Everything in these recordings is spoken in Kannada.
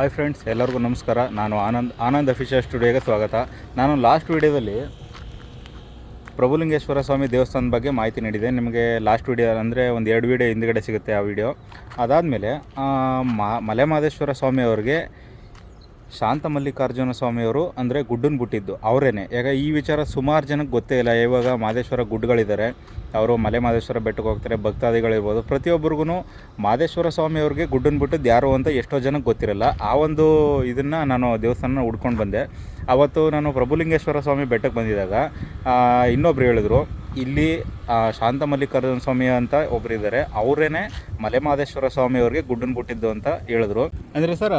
ಹಾಯ್ ಫ್ರೆಂಡ್ಸ್ ಎಲ್ಲರಿಗೂ ನಮಸ್ಕಾರ. ನಾನು ಆನಂದ್ ಆನಂದ್ ಅಫಿಷಿಯಲ್ ಸ್ಟುಡಿಯೋಗೆ ಸ್ವಾಗತ. ನಾನು ಲಾಸ್ಟ್ ವಿಡಿಯೋದಲ್ಲಿ ಪ್ರಭುಲಿಂಗೇಶ್ವರ ಸ್ವಾಮಿ ದೇವಸ್ಥಾನದ ಬಗ್ಗೆ ಮಾಹಿತಿ ನೀಡಿದೆ. ನಿಮಗೆ ಲಾಸ್ಟ್ ವಿಡಿಯೋ ಅಂದರೆ ಒಂದು ಎರಡು ವಿಡಿಯೋ ಹಿಂದ್ಗಡೆ ಸಿಗುತ್ತೆ ಆ ವಿಡಿಯೋ ಅದಾದಮೇಲೆ ಮಲೆ ಮಹದೇಶ್ವರ ಸ್ವಾಮಿ ಅವ್ರಿಗೆ ಶಾಂತ ಮಲ್ಲಿಕಾರ್ಜುನ ಸ್ವಾಮಿಯವರು ಅಂದರೆ ಗುಡ್ಡನ್ ಬಿಟ್ಟಿದ್ದು ಅವರೇನೆ. ಈಗ ಈ ವಿಚಾರ ಸುಮಾರು ಜನಕ್ಕೆ ಗೊತ್ತೇ ಇಲ್ಲ. ಇವಾಗ ಮಾದೇಶ್ವರ ಗುಡ್ಗಳಿದ್ದಾರೆ ಅವರು ಮಲೆ ಮಾದೇಶ್ವರ ಬೆಟ್ಟಕ್ಕೆ ಹೋಗ್ತಾರೆ, ಭಕ್ತಾದಿಗಳಿರ್ಬೋದು. ಪ್ರತಿಯೊಬ್ಬರಿಗೂ ಮಾದೇಶ್ವರ ಸ್ವಾಮಿಯವ್ರಿಗೆ ಗುಡ್ಡನ್ ಬಿಟ್ಟಿದ್ದು ಯಾರು ಅಂತ ಎಷ್ಟೋ ಜನಕ್ಕೆ ಗೊತ್ತಿರಲ್ಲ. ಆ ಒಂದು ಇದನ್ನು ನಾನು ದೇವಸ್ಥಾನ ಹುಡ್ಕೊಂಡು ಬಂದೆ. ಅವತ್ತು ನಾನು ಪ್ರಭುಲಿಂಗೇಶ್ವರ ಸ್ವಾಮಿ ಬೆಟ್ಟಕ್ಕೆ ಬಂದಿದ್ದಾಗ ಇನ್ನೊಬ್ರು ಹೇಳಿದ್ರು ಇಲ್ಲಿ ಶಾಂತ ಮಲ್ಲಿಕಾರ್ಜುನ ಸ್ವಾಮಿ ಅಂತ ಒಬ್ರು ಇದ್ದಾರೆ ಅವರೇನೆ ಮಲೆ ಮಹದೇಶ್ವರ ಸ್ವಾಮಿ ಅವ್ರಿಗೆ ಗುಡ್ಡನ್ ಬಿಟ್ಟಿದ್ದು ಅಂತ ಹೇಳಿದ್ರು. ಅಂದರೆ ಸರ್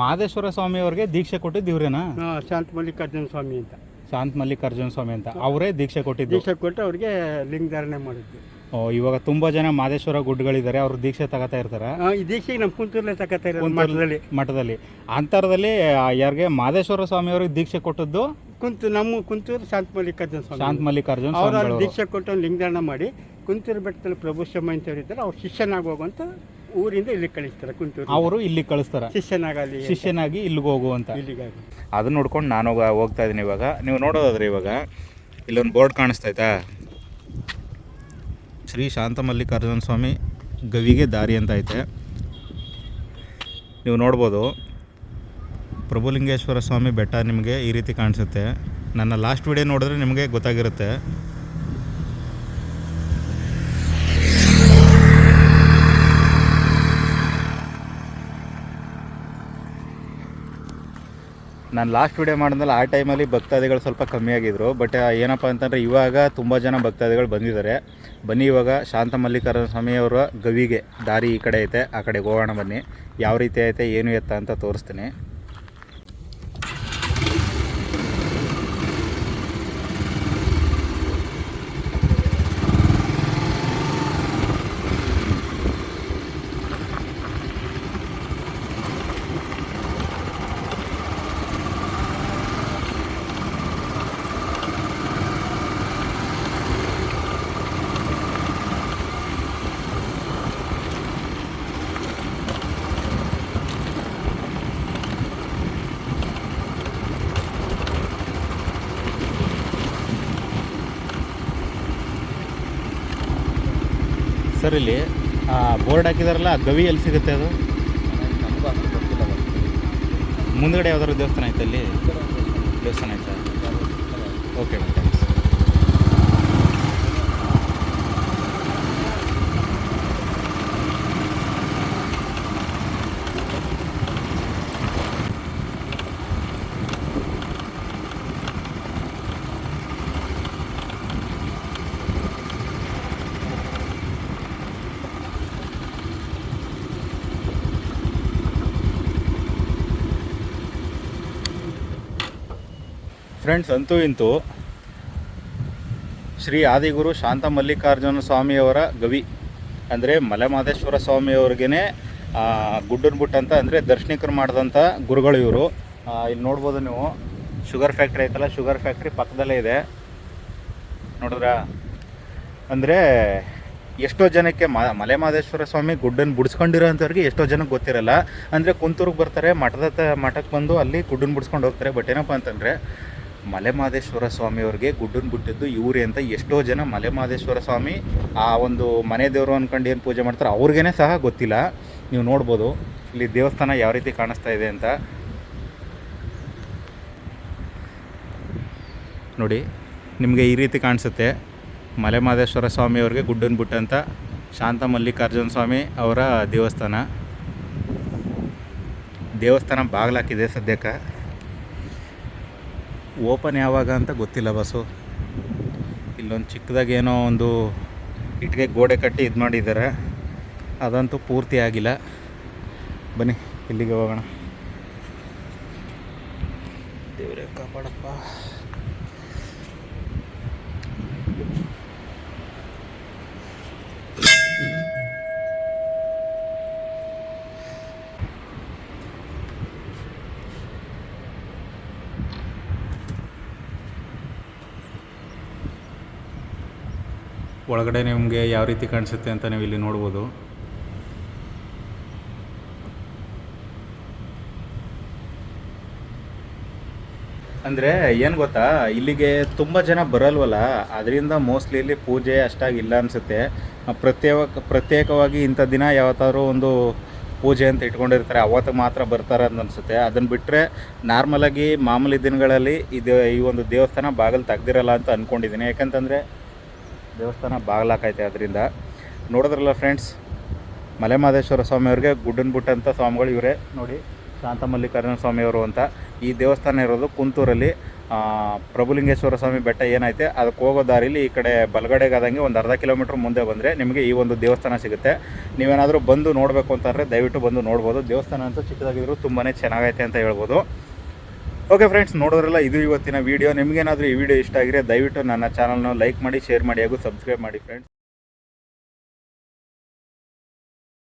ಮಹದೇಶ್ವರ ಸ್ವಾಮಿ ಅವ್ರಿಗೆ ದೀಕ್ಷೆ ಕೊಟ್ಟಿದ್ದು ಇವ್ರೇನಾ? ಶಾಂತ ಮಲ್ಲಿಕಾರ್ಜುನ ಸ್ವಾಮಿ ಅಂತ. ಶಾಂತ ಮಲ್ಲಿಕಾರ್ಜುನ ಸ್ವಾಮಿ ಅಂತ. ಅವರೇ ದೀಕ್ಷೆ ಕೊಟ್ಟಿದ್ದು? ದೀಕ್ಷೆ ಕೊಟ್ಟು ಅವ್ರಿಗೆ ಲಿಂಗ ಧಾರಣೆ ಮಾಡಿದ್ದು. ಓ, ಇವಾಗ ತುಂಬಾ ಜನ ಮಾದೇಶ್ವರ ಗುಡ್ಡಗಳಿದ್ದಾರೆ ಅವ್ರು ದೀಕ್ಷೆ ತಗೋತಾ ಇರ್ತಾರೆ? ಈ ದೀಕ್ಷೆ ನಮ್ಮ ಕುಂತೂರಲ್ಲೇ ತಗೋತಾ ಇರೋದು ಮಠದಲ್ಲಿ. ಮಠದಲ್ಲಿ. ಅಂತರದಲ್ಲಿ ಯಾರಿಗೆ ಮಾದೇಶ್ವರ ಸ್ವಾಮಿ ಅವ್ರಿಗೆ ದೀಕ್ಷೆ ಕೊಟ್ಟದ್ದು? ಕುಂತು ನಮ್ಮ ಕುಂತೂರು ಶಾಂತ ಮಲ್ಲಿಕಾರ್ಜುನ ಶಾಂತ ಸ್ವಾಮಿ ಮಲ್ಲಿಕಾರ್ಜುನ ಅವ್ರು ಅಲ್ಲಿ ದೀಕ್ಷೆ ಕೊಟ್ಟು ಒಂದು ಲಿಂಗಧಾರಣ ಮಾಡಿ ಕುಂತೂರು ಬೆಟ್ಟದಲ್ಲಿ ಪ್ರಭು ಶಮ್ಮ ಅಂತ ಹೇಳಿದ್ದಾರೆ ಅವ್ರು ಶಿಷ್ಯನಾಗಿ ಹೋಗುವಂತ ಊರಿಂದ ಇಲ್ಲಿ ಕಳಿಸ್ತಾರೆ ಕುಂತೂರು. ಅವರು ಇಲ್ಲಿ ಕಳಿಸ್ತಾರೆ. ಶಿಷ್ಯನಾಗಲಿ ಶಿಷ್ಯನಾಗಿ ಇಲ್ಲಿಗೆ ಹೋಗುವಂತ. ಇಲ್ಲಿಗಾಗಿ ಅದನ್ನ ನೋಡ್ಕೊಂಡು ನಾನು ಹೋಗ- ಹೋಗ್ತಾ ಇದ್ದೀನಿ ಇವಾಗ. ನೀವು ನೋಡೋದಾದ್ರೆ ಇವಾಗ ಇಲ್ಲೊಂದು ಬೋರ್ಡ್ ಕಾಣಿಸ್ತೈತಾ ಶ್ರೀ ಶಾಂತ ಮಲ್ಲಿಕಾರ್ಜುನ ಸ್ವಾಮಿ ಗವಿಗೆ ದಾರಿ ಅಂತ ಐತೆ. ನೀವು ನೋಡ್ಬೋದು. ಪ್ರಭುಲಿಂಗೇಶ್ವರ ಸ್ವಾಮಿ ಬೆಟ್ಟ ನಿಮಗೆ ಈ ರೀತಿ ಕಾಣಿಸುತ್ತೆ. ನನ್ನ ಲಾಸ್ಟ್ ವಿಡಿಯೋ ನೋಡಿದ್ರೆ ನಿಮಗೆ ಗೊತ್ತಾಗಿರುತ್ತೆ. ನಾನು ಲಾಸ್ಟ್ ವಿಡಿಯೋ ಮಾಡಿದ್ಮೇಲೆ ಆ ಟೈಮಲ್ಲಿ ಭಕ್ತಾದಿಗಳು ಸ್ವಲ್ಪ ಕಮ್ಮಿ ಆಗಿದ್ರು. ಬಟ್ ಏನಪ್ಪ ಅಂತಂದರೆ ಇವಾಗ ತುಂಬ ಜನ ಭಕ್ತಾದಿಗಳು ಬಂದಿದ್ದಾರೆ. ಬನ್ನಿ ಇವಾಗ ಶಾಂತ ಮಲ್ಲಿಕಾರ್ಜುನ ಸ್ವಾಮಿಯವರ ಗವಿಗೆ. ದಾರಿ ಈ ಕಡೆ ಐತೆ, ಆ ಕಡೆಗೆ ಹೋಗೋಣ ಬನ್ನಿ. ಯಾವ ರೀತಿ ಐತೆ, ಏನು ಎತ್ತ ಅಂತ ತೋರಿಸ್ತೀನಿ. ಸರ್, ಇಲ್ಲಿ ಬೋರ್ಡ್ ಹಾಕಿದಾರಲ್ಲ, ಗವಿ ಎಲ್ಲಿ ಸಿಗುತ್ತೆ ಅದು? ಮುಂದ್ಗಡೆ ಯಾವ್ದಾದ್ರು ದೇವಸ್ಥಾನ ಐತೆ ಅಲ್ಲಿ? ದೇವಸ್ಥಾನ ಐತೆ. ಓಕೆ ಥ್ಯಾಂಕ್ಸ್ ಫ್ರೆಂಡ್ಸ್, ಅಂತೂ ಇಂತೂ ಶ್ರೀ ಆದಿಗುರು ಶಾಂತ ಮಲ್ಲಿಕಾರ್ಜುನ ಸ್ವಾಮಿಯವರ ಗವಿ, ಅಂದರೆ ಮಲೆಮಹದೇಶ್ವರ ಸ್ವಾಮಿಯವ್ರಿಗೇ ಗುಡ್ಡನ್ ಬುಟ್ ಅಂತ, ಅಂದರೆ ದರ್ಶನಿಕರು ಮಾಡಿದಂಥ ಗುರುಗಳು ಇವರು. ಇಲ್ಲಿ ನೋಡ್ಬೋದು ನೀವು, ಶುಗರ್ ಫ್ಯಾಕ್ಟ್ರಿ ಐತಲ್ಲ, ಶುಗರ್ ಫ್ಯಾಕ್ಟ್ರಿ ಪಕ್ಕದಲ್ಲೇ ಇದೆ. ನೋಡಿದ್ರಾ? ಅಂದರೆ ಎಷ್ಟೋ ಜನಕ್ಕೆ ಮ ಮಲೆಮಹದೇಶ್ವರ ಸ್ವಾಮಿ ಗುಡ್ಡನ್ನು ಬಿಡಿಸ್ಕೊಂಡಿರೋ ಅಂಥವ್ರಿಗೆ ಎಷ್ಟೋ ಜನಕ್ಕೆ ಗೊತ್ತಿರಲ್ಲ. ಅಂದರೆ ಕುಂತೂರಿಗೆ ಬರ್ತಾರೆ ಮಠದ ಮಠಕ್ಕೆ ಬಂದು ಅಲ್ಲಿ ಗುಡ್ಡನ್ನು ಬಿಡಿಸ್ಕೊಂಡು ಹೋಗ್ತಾರೆ. ಬಟ್ ಏನಪ್ಪ ಅಂತಂದರೆ ಮಲೆಮಹದೇಶ್ವರ ಸ್ವಾಮಿಯವ್ರಿಗೆ ಗುಡ್ಡನ್ ಬಿಟ್ಟಿದ್ದು ಇವ್ರೆ ಅಂತ ಎಷ್ಟೋ ಜನ ಮಲೆಮಹದೇಶ್ವರ ಸ್ವಾಮಿ ಆ ಒಂದು ಮನೆ ದೇವರು ಅಂದ್ಕೊಂಡು ಏನು ಪೂಜೆ ಮಾಡ್ತಾರೆ ಅವ್ರಿಗೇ ಸಹ ಗೊತ್ತಿಲ್ಲ. ನೀವು ನೋಡ್ಬೋದು ಇಲ್ಲಿ ದೇವಸ್ಥಾನ ಯಾವ ರೀತಿ ಕಾಣಿಸ್ತಾ ಇದೆ ಅಂತ. ನೋಡಿ, ನಿಮಗೆ ಈ ರೀತಿ ಕಾಣಿಸುತ್ತೆ. ಮಲೆಮಹದೇಶ್ವರ ಸ್ವಾಮಿಯವ್ರಿಗೆ ಗುಡ್ಡನ್ ಬಿಟ್ಟಂತ ಶಾಂತ ಮಲ್ಲಿಕಾರ್ಜುನ ಸ್ವಾಮಿ ಅವರ ದೇವಸ್ಥಾನ. ದೇವಸ್ಥಾನ ಬಾಗಿಲಾಕಿದೆ ಸದ್ಯಕ್ಕೆ. ಓಪನ್ ಯಾವಾಗ ಅಂತ ಗೊತ್ತಿಲ್ಲ ಬಸ್ಸು ಇಲ್ಲೊಂದು ಚಿಕ್ಕದಾಗಿ ಏನೋ ಒಂದು ಇಟ್ಟಿಗೆ ಗೋಡೆ ಕಟ್ಟಿ ಇದು ಮಾಡಿದ್ದಾರೆ ಅದಂತೂ ಪೂರ್ತಿ ಆಗಿಲ್ಲ. ಬನ್ನಿ, ಇಲ್ಲಿಗೆ ಹೋಗೋಣ. ದೇವರೇ, ಕಾಪಾಡಪ್ಪ. ಒಳಗಡೆ ನಿಮಗೆ ಯಾವ ರೀತಿ ಕಾಣಿಸುತ್ತೆ ಅಂತ ನೀವು ಇಲ್ಲಿ ನೋಡ್ಬೋದು. ಅಂದರೆ ಏನು ಗೊತ್ತಾ, ಇಲ್ಲಿಗೆ ತುಂಬ ಜನ ಬರಲ್ವಲ್ಲ, ಅದರಿಂದ ಮೋಸ್ಟ್ಲಿ ಇಲ್ಲಿ ಪೂಜೆ ಅಷ್ಟಾಗಿ ಇಲ್ಲ ಅನಿಸುತ್ತೆ. ಪ್ರತ್ಯೇಕ ಪ್ರತ್ಯೇಕವಾಗಿ ಇಂಥ ದಿನ ಯಾವತ್ತಾದ್ರೂ ಒಂದು ಪೂಜೆ ಅಂತ ಇಟ್ಕೊಂಡಿರ್ತಾರೆ, ಅವತ್ತು ಮಾತ್ರ ಬರ್ತಾರೆ ಅಂತ ಅನಿಸುತ್ತೆ. ಅದನ್ನು ಬಿಟ್ಟರೆ ನಾರ್ಮಲಾಗಿ ಮಾಮೂಲಿ ದಿನಗಳಲ್ಲಿ ಇದು ಈ ಒಂದು ದೇವಸ್ಥಾನ ಬಾಗಿಲು ತೆಗ್ದಿರಲ್ಲ ಅಂತ ಅಂದ್ಕೊಂಡಿದ್ದೀನಿ ಯಾಕಂತಂದರೆ ದೇವಸ್ಥಾನ ಬಾಗ್ಲಾಕೈತೆ ಅದರಿಂದ ನೋಡಿದ್ರಲ್ಲ ಫ್ರೆಂಡ್ಸ್ ಮಲೆಮಹದೇಶ್ವರ ಸ್ವಾಮಿಯವ್ರಿಗೆ ಗುಡ್ಡನ್ ಬುಟ್ಟ ಅಂತ ಸ್ವಾಮಿಗಳು ಇವರೇ. ನೋಡಿ ಶಾಂತಮಲ್ಲಿಕಾರ್ಜುನ ಸ್ವಾಮಿಯವರು ಅಂತ. ಈ ದೇವಸ್ಥಾನ ಇರೋದು ಕುಂತೂರಲ್ಲಿ. ಪ್ರಭುಲಿಂಗೇಶ್ವರ ಸ್ವಾಮಿ ಬೆಟ್ಟ ಏನೈತೆ ಅದಕ್ಕೆ ಹೋಗೋ ದಾರಿಲಿ ಈ ಕಡೆ ಬಲಗಡೆಗಾದಂಗೆ ಒಂದು ಅರ್ಧ ಕಿಲೋಮೀಟ್ರ್ ಮುಂದೆ ಬಂದರೆ ನಿಮಗೆ ಈ ಒಂದು ದೇವಸ್ಥಾನ ಸಿಗುತ್ತೆ. ನೀವೇನಾದರೂ ಬಂದು ನೋಡಬೇಕು ಅಂತಂದರೆ ದಯವಿಟ್ಟು ಬಂದು ನೋಡ್ಬೋದು. ದೇವಸ್ಥಾನ ಅಂತೂ ಚಿಕ್ಕದಾಗಿದ್ದರೂ ತುಂಬಾ ಚೆನ್ನಾಗೈತೆ ಅಂತ ಹೇಳ್ಬೋದು. ಓಕೆ ಫ್ರೆಂಡ್ಸ್ ನೋಡೋದ್ರಲ್ಲ ಇದು ಇವತ್ತಿನ ವೀಡಿಯೋ ನಿಮಗೇನಾದರೂ ಈ ವಿಡಿಯೋ ಇಷ್ಟ ಆಗಿದ್ರೆ ದಯವಿಟ್ಟು ನನ್ನ ಚಾನಲ್ನ ಲೈಕ್ ಮಾಡಿ ಶೇರ್ ಮಾಡಿ ಹಾಗೂ ಸಬ್ಸ್ಕ್ರೈಬ್ ಮಾಡಿ ಫ್ರೆಂಡ್ಸ್